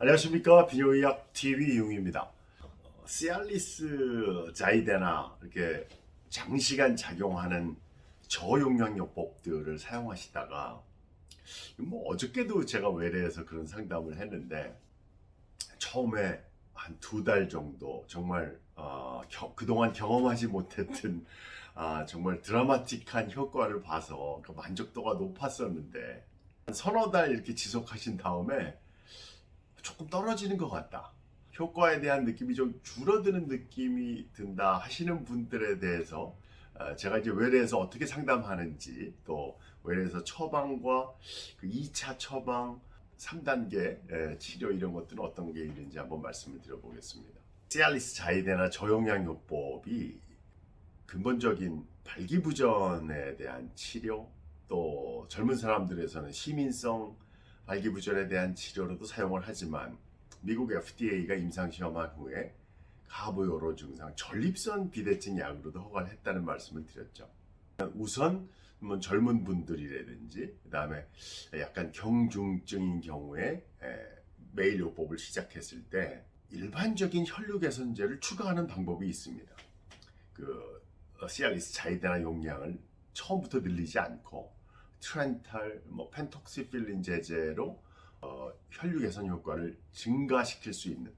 안녕하십니까 비뇨의학 TV 이용입니다. 어, 시알리스 자이데나 이렇게 장시간 작용하는 저용량요법들을 사용하시다가 뭐 어저께도 제가 외래에서 그런 상담을 했는데 처음에 한 두 달 정도 정말 어, 겨- 그동안 경험하지 못했던 아, 정말 드라마틱한 효과를 봐서 그 만족도가 높았었는데 한 서너 달 이렇게 지속하신 다음에 조금 떨어지는 것 같다. 효과에 대한 느낌이 좀 줄어드는 느낌이 든다 하시는 분들에 대해서 어, 제가 이제 외래에서 어떻게 상담하는지 또 외래에서 처방과 그 2차 처방 3단계 치료 이런 것들은 어떤 게 있는지 한번 말씀을 드려보겠습니다. 시알리스 자이데나 저용량요법이 근본적인 발기부전에 대한 치료 또 젊은 사람들에서는 시민성 발기부전에 대한 치료로도 사용을 하지만 미국 FDA가 임상시험한 후에 가부요로 증상 전립선 비대증 약으로도 허가를 했다는 말씀을 드렸죠. 우선 뭐 젊은 분들이라든지 그다음에 약간 경중증인 경우에 에, 매일 요법을 시작했을 때 일반적인 혈류 개선제를 추가하는 방법이 있습니다. 그 어, 시알리스 자이데나 용량을 처음부터 늘리지 않고 트렌탈, 뭐 펜톡시필린 제제로 어, 혈류 개선 효과를 증가시킬 수 있는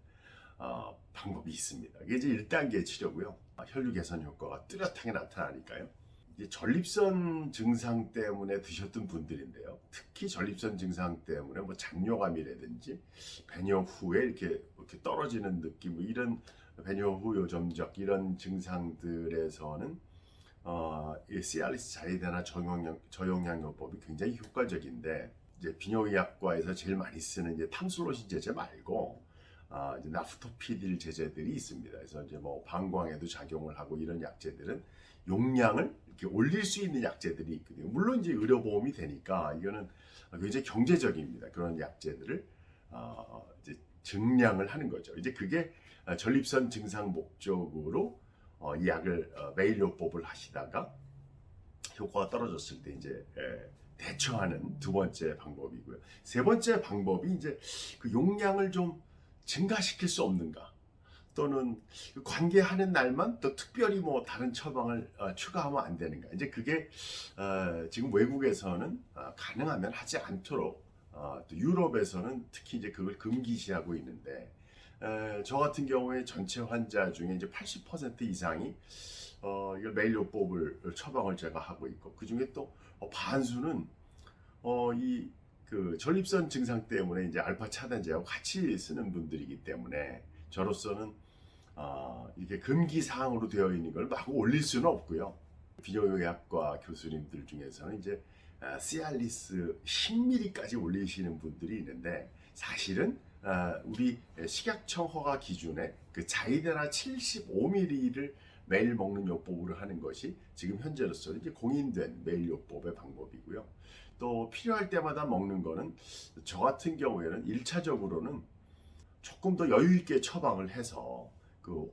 어, 방법이 있습니다. 이게 이제 1단계 치료고요. 아, 혈류 개선 효과가 뚜렷하게 나타나니까요. 이제 전립선 증상 때문에 드셨던 분들인데요. 특히 전립선 증상 때문에 뭐 장뇨감이라든지 배뇨 후에 이렇게, 이렇게 떨어지는 느낌, 뭐 이런 배뇨 후 요점적 이런 증상들에서는 어, 이 시알리스 자이데나 저용량, 저용량 요법이 굉장히 효과적인데 이제 비뇨의학과에서 제일 많이 쓰는 이제 탐솔로신 제제 말고 아, 이제 나프토피딜 제제들이 있습니다. 그래서 이제 뭐 방광에도 작용을 하고 이런 약제들은 용량을 이렇게 올릴 수 있는 약제들이 있거든요. 물론 이제 의료보험이 되니까 이거는 굉장히 경제적입니다. 그런 약제들을 어, 이제 증량을 하는 거죠. 이제 그게 어, 전립선 증상 목적으로 어, 이 약을 어, 매일 요법을 하시다가 효과가 떨어졌을 때 이제 에, 대처하는 두 번째 방법이고요. 세 번째 방법이 이제 그 용량을 좀 증가시킬 수 없는가 또는 그 관계하는 날만 또 특별히 뭐 다른 처방을 어, 추가하면 안 되는가 이제 그게 어, 지금 외국에서는 어, 가능하면 하지 않도록 어, 또 유럽에서는 특히 이제 그걸 금기시하고 있는데 에, 저 같은 경우에 전체 환자 중에 이제 80% 이상이 어, 이걸 매일 요법을 처방을 제가 하고 있고 그 중에 또 어, 반수는 어, 이 그 전립선 증상 때문에 이제 알파 차단제하고 같이 쓰는 분들이기 때문에 저로서는 어, 이게 금기 사항으로 되어 있는 걸막 올릴 수는 없고요. 비뇨의학과 교수님들 중에서는 이제 아, 시알리스 10mm까지 올리시는 분들이 있는데 사실은 아, 우리 식약청 허가 기준에 그 자이데나 75mm를 매일 먹는 요법으로 하는 것이 지금 현재로서는 이제 공인된 매일 요법의 방법이고요. 또 필요할 때마다 먹는 거는 저 같은 경우에는 1차적으로는 조금 더 여유 있게 처방을 해서 그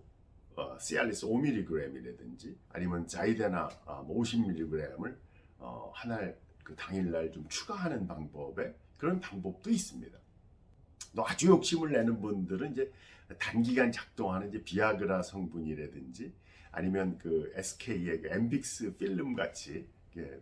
어, 시알리스 5mg이라든지 아니면 자이데나 아, 50mg을 어, 한알 그 당일날 좀 추가하는 방법의 그런 방법도 있습니다. 또 아주 욕심을 내는 분들은 이제 단기간 작동하는 이제 비아그라 성분이라든지 아니면 그 SK의 그 엠빅스 필름 같이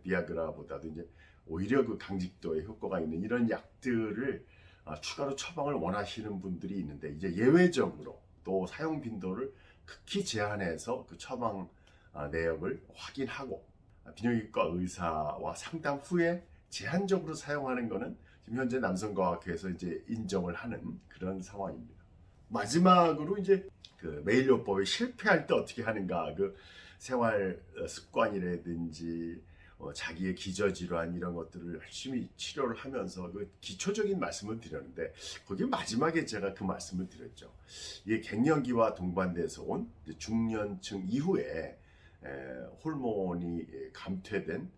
비아그라보다도 이제 오히려 그 강직도에 효과가 있는 이런 약들을 아, 추가로 처방을 원하시는 분들이 있는데 이제 예외적으로 또 사용 빈도를 극히 제한해서 그 처방 아, 내역을 확인하고 아, 비뇨기과 의사와 상담 후에 제한적으로 사용하는 것은 지금 현재 남성과학회에서 이제 인정을 하는 그런 상황입니다. 마지막으로 이제 그 매일 요법에 실패할 때 어떻게 하는가 그 생활 어, 습관이라든지 어, 자기의 기저질환 이런 것들을 열심히 치료를 하면서 그 기초적인 말씀을 드렸는데 거기 마지막에 제가 그 말씀을 드렸죠. 이게 갱년기와 동반돼서 온 중년층 이후에 에, 호르몬이 감퇴된 에,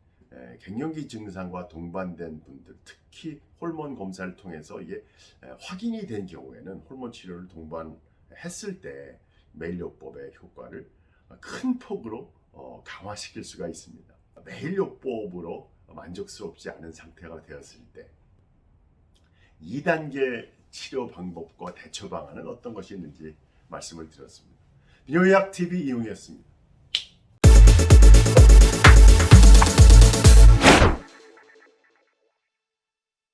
갱년기 증상과 동반된 분들 특히 호르몬 검사를 통해서 이게 에, 확인이 된 경우에는 호르몬 치료를 동반했을 때 매일요법의 효과를 큰 폭으로 어, 강화시킬 수가 있습니다. 매일요법으로 만족스럽지 않은 상태가 되었을 때 2단계 치료 방법과 대처 방안은 어떤 것이 있는지 말씀을 드렸습니다. 민요약 TV 이용이었습니다.